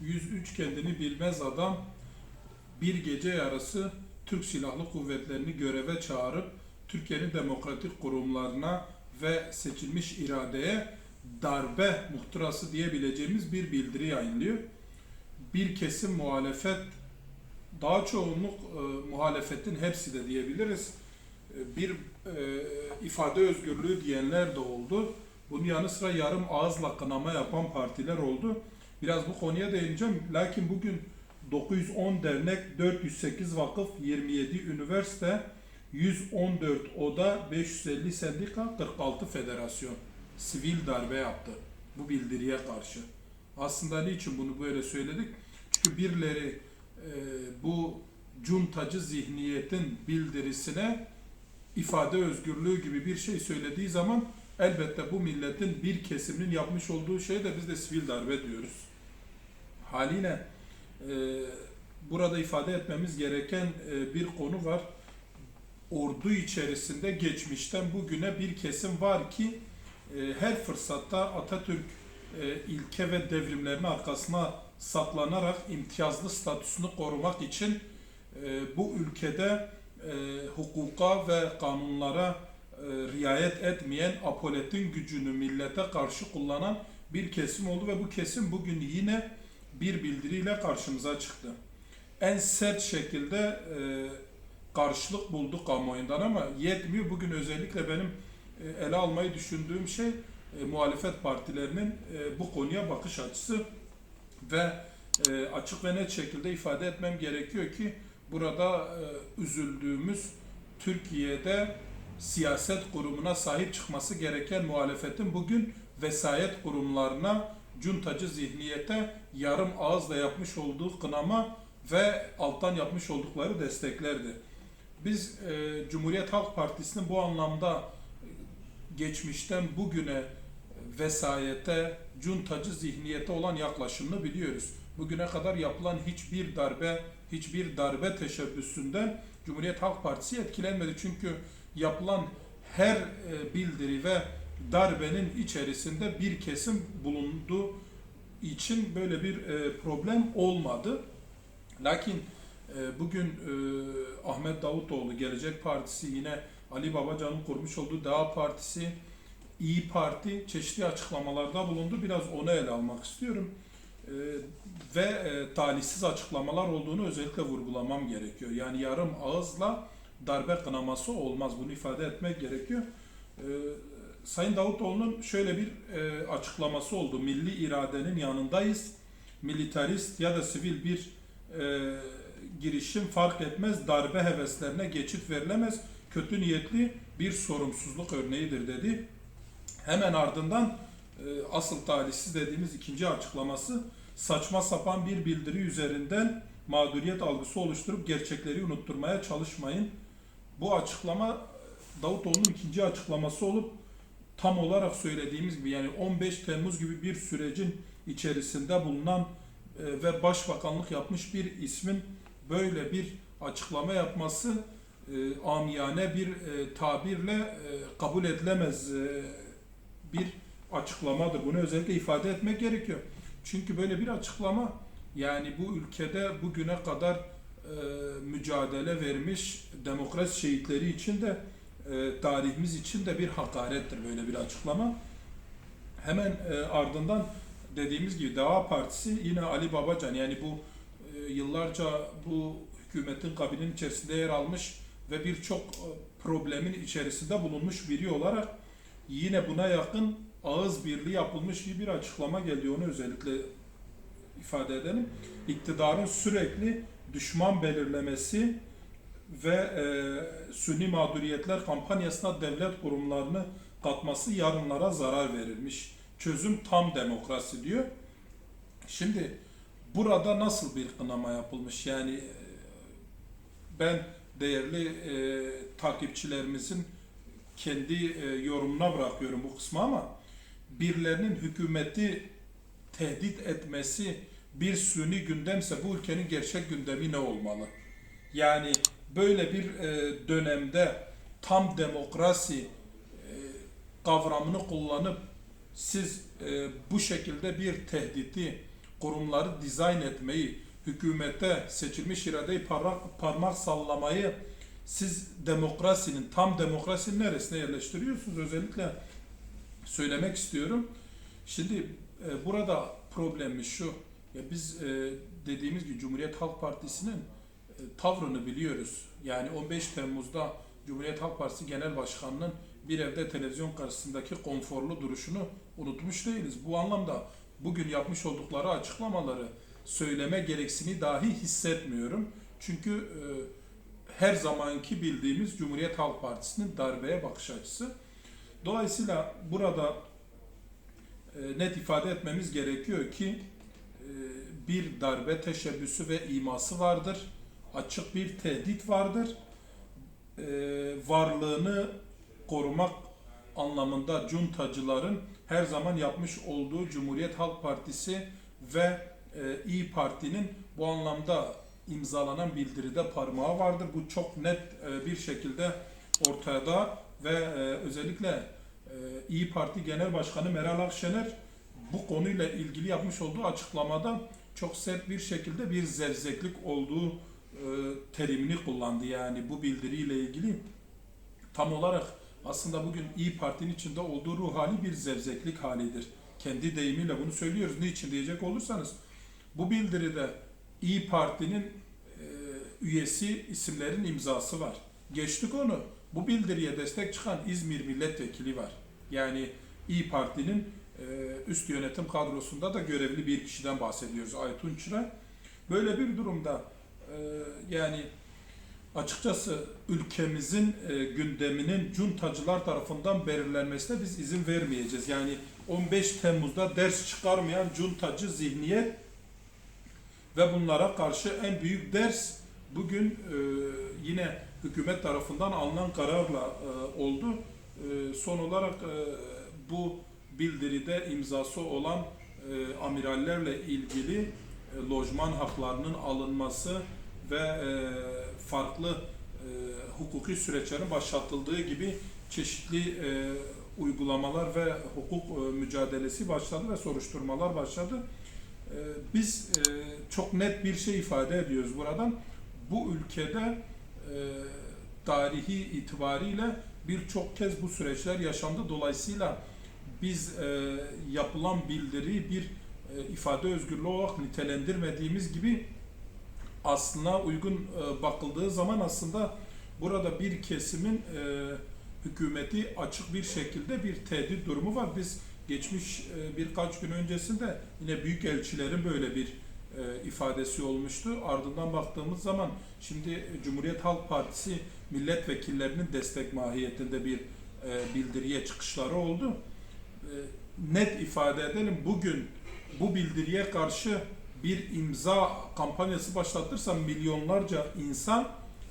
103 kendini bilmez adam bir gece yarısı Türk Silahlı Kuvvetleri'ni göreve çağırıp Türkiye'nin demokratik kurumlarına ve seçilmiş iradeye darbe muhtırası diyebileceğimiz bir bildiri yayınlıyor. Bir kesim muhalefet, daha çoğunluk e, muhalefetin hepsi de diyebiliriz. E, bir e, ifade özgürlüğü diyenler de oldu. Bunun yanı sıra yarım ağızla kınama yapan partiler oldu. Biraz bu konuya değineceğim. Lakin bugün 910 dernek, 408 vakıf, 27 üniversite, 114 oda, 550 sendika, 46 federasyon sivil darbe yaptı bu bildiriye karşı. Aslında niçin bunu böyle söyledik? Çünkü birileri e, bu cuntacı zihniyetin bildirisine ifade özgürlüğü gibi bir şey söylediği zaman elbette bu milletin bir kesiminin yapmış olduğu şey de biz de sivil darbe diyoruz. Haliyle e, burada ifade etmemiz gereken e, bir konu var. Ordu içerisinde geçmişten bugüne bir kesim var ki e, her fırsatta Atatürk e, ilke ve devrimlerinin arkasına saklanarak imtiyazlı statüsünü korumak için e, bu ülkede e, hukuka ve kanunlara e, riayet etmeyen apoletin gücünü millete karşı kullanan bir kesim oldu ve bu kesim bugün yine bir bildiriyle karşımıza çıktı. En sert şekilde e, karşılık buldu kamuoyundan ama yetmiyor. Bugün özellikle benim e, ele almayı düşündüğüm şey e, muhalefet partilerinin e, bu konuya bakış açısı ve e, açık ve net şekilde ifade etmem gerekiyor ki burada e, üzüldüğümüz Türkiye'de siyaset kurumuna sahip çıkması gereken muhalefetin bugün vesayet kurumlarına, cuntacı zihniyete yarım ağızla yapmış olduğu kınama ve alttan yapmış oldukları desteklerdi. Biz e, Cumhuriyet Halk Partisi'nin bu anlamda geçmişten bugüne vesayete, cuntacı zihniyete olan yaklaşımını biliyoruz. Bugüne kadar yapılan hiçbir darbe, hiçbir darbe teşebbüsünden Cumhuriyet Halk Partisi etkilenmedi. Çünkü yapılan her e, bildiri ve darbenin içerisinde bir kesim bulunduğu için böyle bir e, problem olmadı. Lakin e, bugün e, Ahmet Davutoğlu, Gelecek Partisi yine Ali Babacan'ın kurmuş olduğu Dağ Partisi, İyi Parti çeşitli açıklamalarda bulundu. Biraz onu ele almak istiyorum. Ve e, talihsiz açıklamalar olduğunu özellikle vurgulamam gerekiyor. Yani yarım ağızla darbe kınaması olmaz. Bunu ifade etmek gerekiyor. Sayın Davutoğlu'nun şöyle bir e, açıklaması oldu. Milli iradenin yanındayız. Militarist ya da sivil bir e, girişim fark etmez. Darbe heveslerine geçit verilemez. Kötü niyetli bir sorumsuzluk örneğidir dedi. Hemen ardından e, asıl talihsiz dediğimiz ikinci açıklaması saçma sapan bir bildiri üzerinden mağduriyet algısı oluşturup gerçekleri unutturmaya çalışmayın. Bu açıklama Davutoğlu'nun ikinci açıklaması olup tam olarak söylediğimiz gibi yani 15 Temmuz gibi bir sürecin içerisinde bulunan e, ve başbakanlık yapmış bir ismin böyle bir açıklama yapması e, amiyane bir e, tabirle kabul edilemez bir açıklamadır. Bunu özellikle ifade etmek gerekiyor. Çünkü böyle bir açıklama yani bu ülkede bugüne kadar mücadele vermiş demokrasi şehitleri için de e, tarihimiz için de bir hakarettir böyle bir açıklama. Hemen e, ardından dediğimiz gibi Deva Partisi yine Ali Babacan yani bu e, yıllarca bu hükümetin kabinin içerisinde yer almış ve birçok e, problemin içerisinde bulunmuş biri olarak yine buna yakın ağız birliği yapılmış gibi bir açıklama geliyor. Onu özellikle ifade edelim. İktidarın sürekli düşman belirlemesi ve e, sünni mağduriyetler kampanyasına devlet kurumlarını katması yarınlara zarar verilmiş. Çözüm tam demokrasi diyor. Şimdi burada nasıl bir kınama yapılmış? Yani e, ben değerli e, takipçilerimizin kendi e, yorumuna bırakıyorum bu kısmı ama birilerinin hükümeti tehdit etmesi bir suni gündemse bu ülkenin gerçek gündemi ne olmalı? Yani böyle bir e, dönemde tam demokrasi e, kavramını kullanıp siz e, bu şekilde bir tehdidi kurumları dizayn etmeyi, hükümete seçilmiş iradeyi parmak, parmak sallamayı siz demokrasinin, tam demokrasinin neresine yerleştiriyorsunuz? Özellikle söylemek istiyorum. Şimdi e, burada problemimiz şu. Ya biz e, dediğimiz gibi Cumhuriyet Halk Partisi'nin tavrını biliyoruz. Yani 15 Temmuz'da Cumhuriyet Halk Partisi Genel Başkanı'nın bir evde televizyon karşısındaki konforlu duruşunu unutmuş değiliz. Bu anlamda bugün yapmış oldukları açıklamaları söyleme gereksini dahi hissetmiyorum. Çünkü e, her zamanki bildiğimiz Cumhuriyet Halk Partisi'nin darbeye bakış açısı. Dolayısıyla burada e, net ifade etmemiz gerekiyor ki e, bir darbe teşebbüsü ve iması vardır. Açık bir tehdit vardır. E, varlığını korumak anlamında cuntacıların her zaman yapmış olduğu Cumhuriyet Halk Partisi ve e, İyi Parti'nin bu anlamda imzalanan bildiride parmağı vardır. Bu çok net e, bir şekilde ortada ve e, özellikle e, İyi Parti Genel Başkanı Meral Akşener bu konuyla ilgili yapmış olduğu açıklamada çok sert bir şekilde bir zevzeklik olduğu terimini kullandı. Yani bu bildiriyle ilgili tam olarak aslında bugün İyi Parti'nin içinde olduğu ruh hali bir zevzeklik halidir. Kendi deyimiyle bunu söylüyoruz. Niçin diyecek olursanız bu bildiride İyi Parti'nin e, üyesi isimlerin imzası var. Geçtik onu. Bu bildiriye destek çıkan İzmir milletvekili var. Yani İyi Parti'nin e, üst yönetim kadrosunda da görevli bir kişiden bahsediyoruz Aytun Çıra. Böyle bir durumda e, yani açıkçası ülkemizin e, gündeminin cuntacılar tarafından belirlenmesine biz izin vermeyeceğiz. Yani 15 Temmuz'da ders çıkarmayan cuntacı zihniyet ve bunlara karşı en büyük ders bugün e, yine hükümet tarafından alınan kararla e, oldu. E, son olarak e, bu bildiride imzası olan e, amirallerle ilgili e, lojman haklarının alınması ve e, farklı e, hukuki süreçlerin başlatıldığı gibi çeşitli e, uygulamalar ve hukuk mücadelesi başladı ve soruşturmalar başladı. Biz çok net bir şey ifade ediyoruz buradan. Bu ülkede tarihi itibariyle birçok kez bu süreçler yaşandı. Dolayısıyla biz yapılan bildiriyi bir ifade özgürlüğü olarak nitelendirmediğimiz gibi aslına uygun e, bakıldığı zaman aslında burada bir kesimin e, hükümeti açık bir şekilde bir tehdit durumu var. Biz geçmiş e, birkaç gün öncesinde yine büyük elçilerin böyle bir e, ifadesi olmuştu. Ardından baktığımız zaman şimdi Cumhuriyet Halk Partisi milletvekillerinin destek mahiyetinde bir e, bildiriye çıkışları oldu. Net ifade edelim bugün bu bildiriye karşı bir imza kampanyası başlatırsa milyonlarca insan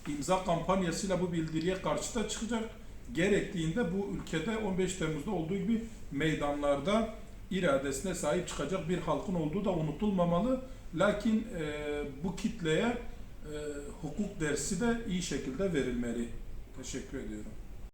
imza kampanyasıyla bu bildiriye karşı da çıkacak. Gerektiğinde bu ülkede 15 Temmuz'da olduğu gibi meydanlarda iradesine sahip çıkacak bir halkın olduğu da unutulmamalı. Lakin e, bu kitleye e, hukuk dersi de iyi şekilde verilmeli. Teşekkür ediyorum.